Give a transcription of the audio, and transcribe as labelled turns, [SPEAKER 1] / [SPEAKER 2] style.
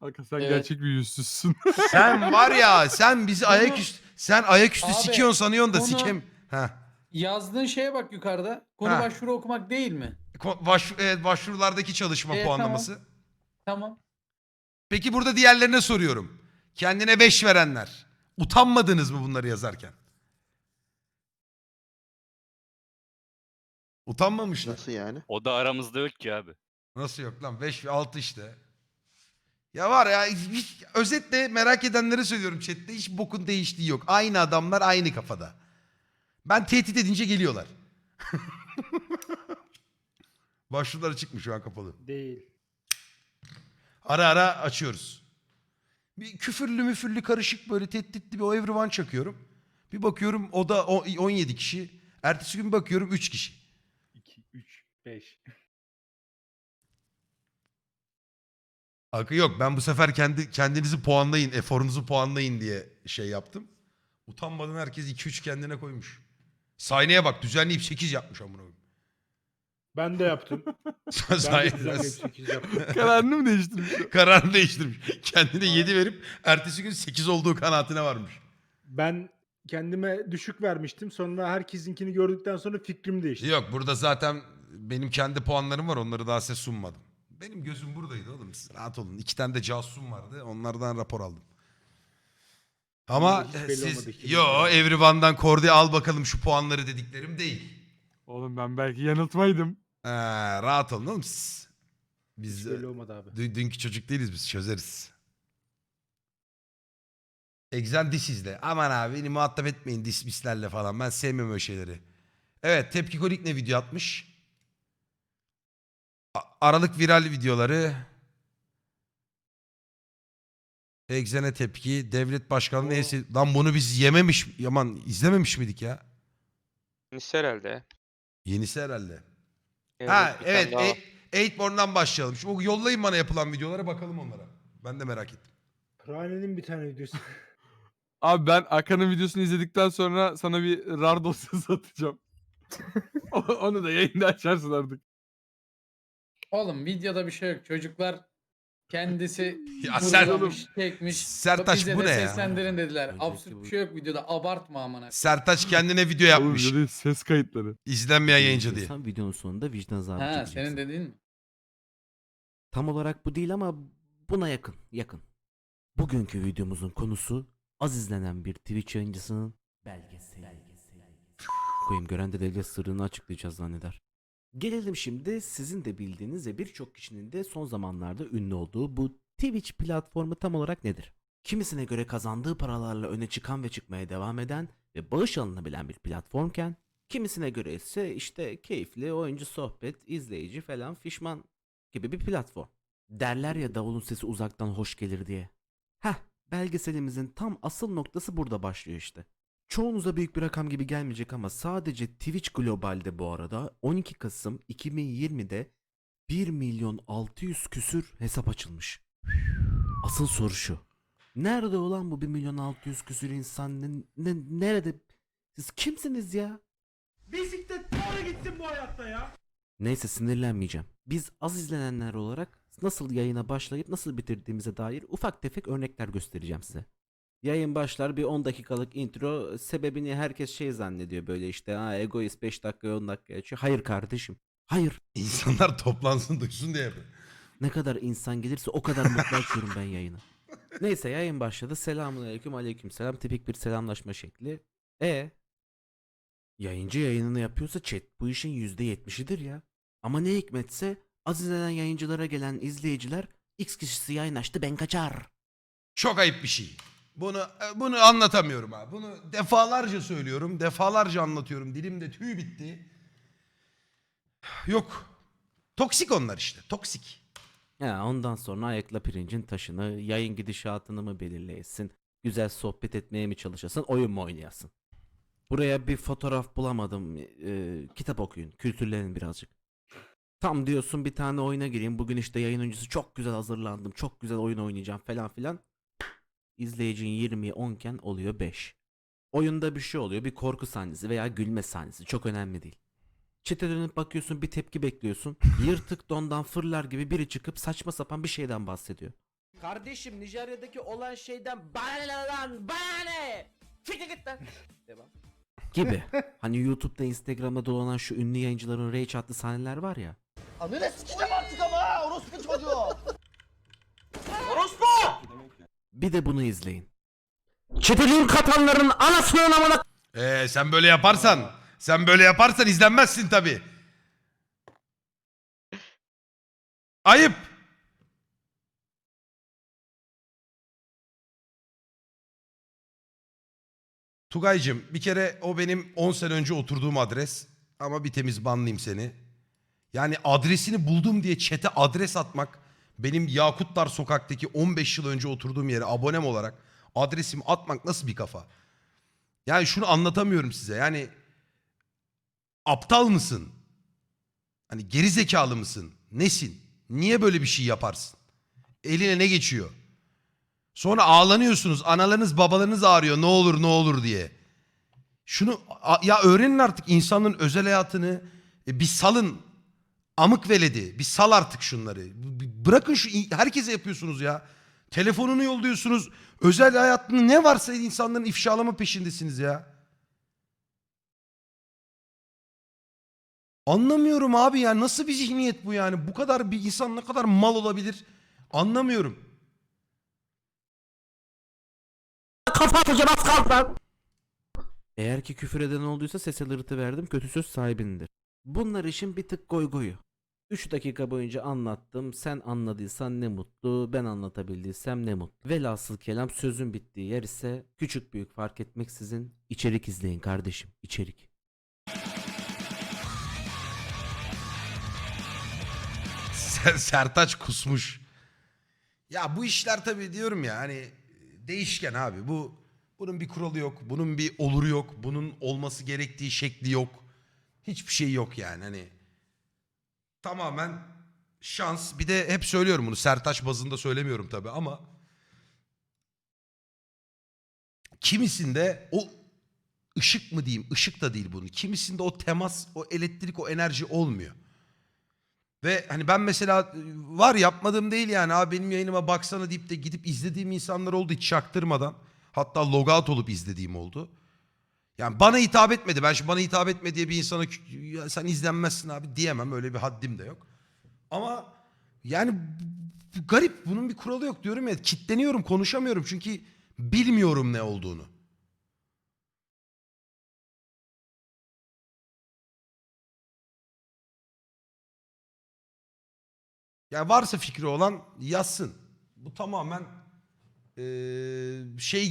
[SPEAKER 1] Hakan sen
[SPEAKER 2] Evet.
[SPEAKER 1] gerçek bir yüzsüzsün.
[SPEAKER 3] Sen var ya sen bizi
[SPEAKER 2] Konu-
[SPEAKER 3] ayaküstü sen ayaküstü
[SPEAKER 2] Abi,
[SPEAKER 3] sikiyorsun sanıyorsun da
[SPEAKER 2] konu-
[SPEAKER 3] sikem. Ha.
[SPEAKER 2] Yazdığın şeye bak yukarıda. Konu
[SPEAKER 3] Ha.
[SPEAKER 2] başvuru okumak değil mi?
[SPEAKER 3] Ko- Baş, evet, başvurulardaki çalışma
[SPEAKER 2] Evet,
[SPEAKER 3] puanlaması.
[SPEAKER 2] Tamam.
[SPEAKER 3] Peki burada diğerlerine soruyorum. Kendine 5 verenler. Utanmadınız mı bunları yazarken? Utanmamışlar.
[SPEAKER 4] Nasıl yani?
[SPEAKER 5] O da aramızda yok ki abi.
[SPEAKER 3] Nasıl yok lan? 5 ve 6 işte. Ya var ya hiç, özetle merak edenlere söylüyorum chatte hiç bokun değiştiği yok. Aynı adamlar aynı kafada. Ben tehdit edince geliyorlar. Başvuruları çıkmış şu an kapalı.
[SPEAKER 6] Değil.
[SPEAKER 3] Ara ara açıyoruz. Bir küfürlü müfürlü karışık böyle tehditli bir o everyone çakıyorum. Bir bakıyorum o da o- 17 kişi. Ertesi gün bakıyorum 3 kişi.
[SPEAKER 6] 2, 3, 5.
[SPEAKER 3] Hakkı yok ben bu sefer kendi kendinizi puanlayın, eforunuzu puanlayın diye şey yaptım. Utanmadan herkes 2-3 kendine koymuş. Sahneye bak düzenleyip 8 yapmış amına koyayım.
[SPEAKER 6] Ben de yaptım. Ben de
[SPEAKER 3] Sahneye
[SPEAKER 6] düzenleyip 8 yaptım.
[SPEAKER 1] Kararını mı değiştirmiş?
[SPEAKER 3] kararını değiştirmiş. Kendine 7 verip ertesi gün 8 olduğu kanaatine varmış.
[SPEAKER 6] Ben kendime düşük vermiştim. Sonra herkesinkini gördükten sonra fikrim değişti.
[SPEAKER 3] Yok burada zaten benim kendi puanlarım var onları daha size sunmadım. Benim gözüm buradaydı oğlum siz rahat olun. İki tane de casusum vardı onlardan rapor aldım. Ama
[SPEAKER 6] Ama hiç belli
[SPEAKER 3] siz
[SPEAKER 6] olmadı ki.
[SPEAKER 3] yo Everyone'dan Kordi al bakalım şu puanları dediklerim değil.
[SPEAKER 1] Oğlum ben belki yanıltmaydım.
[SPEAKER 3] Ha, rahat olun oğlum siz. Biz
[SPEAKER 6] Hiç belli olmadı abi.
[SPEAKER 3] dü- dünkü çocuk değiliz biz çözeriz. Exen disizle. Aman abi beni muhatap etmeyin dismislerle falan. Ben sevmiyorum öyle şeyleri. Evet Tepki Kolik ne video atmış? Aralık viral videoları. Exen'e tepki. Devlet başkanlığı en sev- Lan bunu biz yememiş, yaman izlememiş miydik ya?
[SPEAKER 7] Yenisi herhalde.
[SPEAKER 3] Yenisi herhalde.
[SPEAKER 7] Evet,
[SPEAKER 3] ha
[SPEAKER 7] bir tane
[SPEAKER 3] evet.
[SPEAKER 7] daha.
[SPEAKER 3] E- Eightborn'dan başlayalım. Şu yollayın bana yapılan videolara bakalım onlara. Ben de merak ettim.
[SPEAKER 6] Prane'nin bir tane videosu.
[SPEAKER 1] Abi ben Hakan'ın videosunu izledikten sonra sana bir RAR dosyası atacağım. O- Onu da yayında açarsın artık.
[SPEAKER 2] Oğlum videoda bir şey yok. Çocuklar kendisi
[SPEAKER 3] Ya
[SPEAKER 2] vurgulamış, çekmiş.
[SPEAKER 3] Sertaç,
[SPEAKER 2] Bize
[SPEAKER 3] bu
[SPEAKER 2] de
[SPEAKER 3] ne ya?
[SPEAKER 2] seslendirin dediler. Absürt bir şey yok videoda. Abartma amına.
[SPEAKER 3] Sertaç kendine video
[SPEAKER 1] Oğlum
[SPEAKER 3] yapmış.
[SPEAKER 1] dedi ses kayıtları.
[SPEAKER 3] İzlenmeyen yayıncı diye.
[SPEAKER 8] Sen videonun sonunda vicdan azabı
[SPEAKER 2] Ha
[SPEAKER 8] çekeceksin.
[SPEAKER 2] senin dediğin mi?
[SPEAKER 8] Tam olarak bu değil ama buna yakın, yakın. Bugünkü videomuzun konusu az izlenen bir Twitch yayıncısının belgeseli. Koyayım gören de devlet sırrını açıklayacağız zanneder. Gelelim şimdi sizin de bildiğiniz ve birçok kişinin de son zamanlarda ünlü olduğu bu Twitch platformu tam olarak nedir? Kimisine göre kazandığı paralarla öne çıkan ve çıkmaya devam eden ve bağış alınabilen bir platformken kimisine göre ise işte keyifli oyuncu sohbet, izleyici falan fişman gibi bir platform. Derler ya davulun sesi uzaktan hoş gelir diye. Heh, belgeselimizin tam asıl noktası burada başlıyor işte. Çoğunuza büyük bir rakam gibi gelmeyecek ama sadece Twitch Global'de bu arada 12 Kasım 2020'de 1 milyon 600 küsür hesap açılmış. Asıl soru şu. Nerede olan bu 1 milyon 600 küsür insan? Ne, ne- nerede? Siz kimsiniz ya?
[SPEAKER 6] Bisiklet doğru gitsin bu hayatta ya.
[SPEAKER 8] Neyse sinirlenmeyeceğim. Biz az izlenenler olarak nasıl yayına başlayıp nasıl bitirdiğimize dair ufak tefek örnekler göstereceğim size. Yayın başlar bir 10 dakikalık intro sebebini herkes şey zannediyor böyle işte ha egoist 5 dakika 10 dakika geçiyor. Hayır kardeşim. Hayır.
[SPEAKER 3] İnsanlar toplansın duysun diye yapıyor.
[SPEAKER 8] Ne kadar insan gelirse o kadar mutlu açıyorum ben yayını. Neyse yayın başladı. Selamun aleyküm aleyküm selam. Tipik bir selamlaşma şekli. E Yayıncı yayınını yapıyorsa chat bu işin %70'idir ya. Ama ne hikmetse az izlenen yayıncılara gelen izleyiciler X kişisi yayın açtı ben kaçar.
[SPEAKER 3] Çok ayıp bir şey. Bunu e, bunu anlatamıyorum abi. Bunu defalarca söylüyorum. Defalarca anlatıyorum. Dilimde tüy bitti. Yok. Toksik onlar işte. Toksik.
[SPEAKER 8] Ya ondan sonra ayakla pirincin taşını, yayın gidişatını mı belirleyesin, güzel sohbet etmeye mi çalışasın, oyun mu oynayasın? Buraya bir fotoğraf bulamadım, ee, kitap okuyun, kültürlenin birazcık. Tam diyorsun bir tane oyuna gireyim, bugün işte yayın öncesi çok güzel hazırlandım, çok güzel oyun oynayacağım falan filan. İzleyicin 20'ye 10 iken oluyor 5. Oyunda bir şey oluyor, bir korku sahnesi veya gülme sahnesi, çok önemli değil. Çete dönüp bakıyorsun bir tepki bekliyorsun. Yırtık dondan fırlar gibi biri çıkıp saçma sapan bir şeyden bahsediyor. Kardeşim Nijerya'daki olan şeyden bana ne lan bana ne? Çık git lan. Devam. Gibi. Hani YouTube'da Instagram'da dolanan şu ünlü yayıncıların rage adlı sahneler var ya.
[SPEAKER 4] Anne sikeceğim artık ama orospu çocuğu.
[SPEAKER 8] Bir de bunu izleyin. Çetelin katanların anasının amına
[SPEAKER 3] Ee, sen böyle yaparsan, sen böyle yaparsan izlenmezsin tabi. Ayıp. Tugay'cım bir kere o benim 10 sene önce oturduğum adres. Ama bir temiz banlayayım seni. Yani adresini buldum diye çete adres atmak benim Yakutlar sokaktaki 15 yıl önce oturduğum yere abonem olarak adresimi atmak nasıl bir kafa? Yani şunu anlatamıyorum size. Yani aptal mısın? Hani geri zekalı mısın? Nesin? Niye böyle bir şey yaparsın? Eline ne geçiyor? Sonra ağlanıyorsunuz. Analarınız babalarınız ağrıyor ne olur ne olur diye. Şunu ya öğrenin artık insanların özel hayatını. E, bir salın. Amık veledi. Bir sal artık şunları. B- Bırakın şu herkese yapıyorsunuz ya. Telefonunu yolluyorsunuz. Özel hayatını ne varsa insanların ifşalama peşindesiniz ya. Anlamıyorum abi ya nasıl bir zihniyet bu yani? Bu kadar bir insan ne kadar mal olabilir? Anlamıyorum.
[SPEAKER 8] kafa atacağım az kaldı lan. Eğer ki küfür eden olduysa sese lırtı verdim kötü söz sahibinindir. Bunlar işin bir tık goy goyu. 3 dakika boyunca anlattım. Sen anladıysan ne mutlu. Ben anlatabildiysem ne mutlu. Velhasıl kelam sözün bittiği yer ise küçük büyük fark etmeksizin içerik izleyin kardeşim. içerik.
[SPEAKER 3] Ser- Sertaç kusmuş. Ya bu işler tabii diyorum ya hani değişken abi. Bu bunun bir kuralı yok. Bunun bir oluru yok. Bunun olması gerektiği şekli yok. Hiçbir şey yok yani hani. Tamamen şans. Bir de hep söylüyorum bunu. Sertaç bazında söylemiyorum tabii ama kimisinde o ışık mı diyeyim, ışık da değil bunun. Kimisinde o temas, o elektrik, o enerji olmuyor. Ve hani ben mesela var yapmadığım değil yani abi benim yayınıma baksana deyip de gidip izlediğim insanlar oldu hiç çaktırmadan. Hatta logout olup izlediğim oldu. Yani bana hitap etmedi. Ben şimdi bana hitap etme diye bir insana sen izlenmezsin abi diyemem. Öyle bir haddim de yok. Ama yani garip. Bunun bir kuralı yok diyorum ya. Kitleniyorum konuşamıyorum çünkü bilmiyorum ne olduğunu. Ya varsa fikri olan yazsın. Bu tamamen eee, şey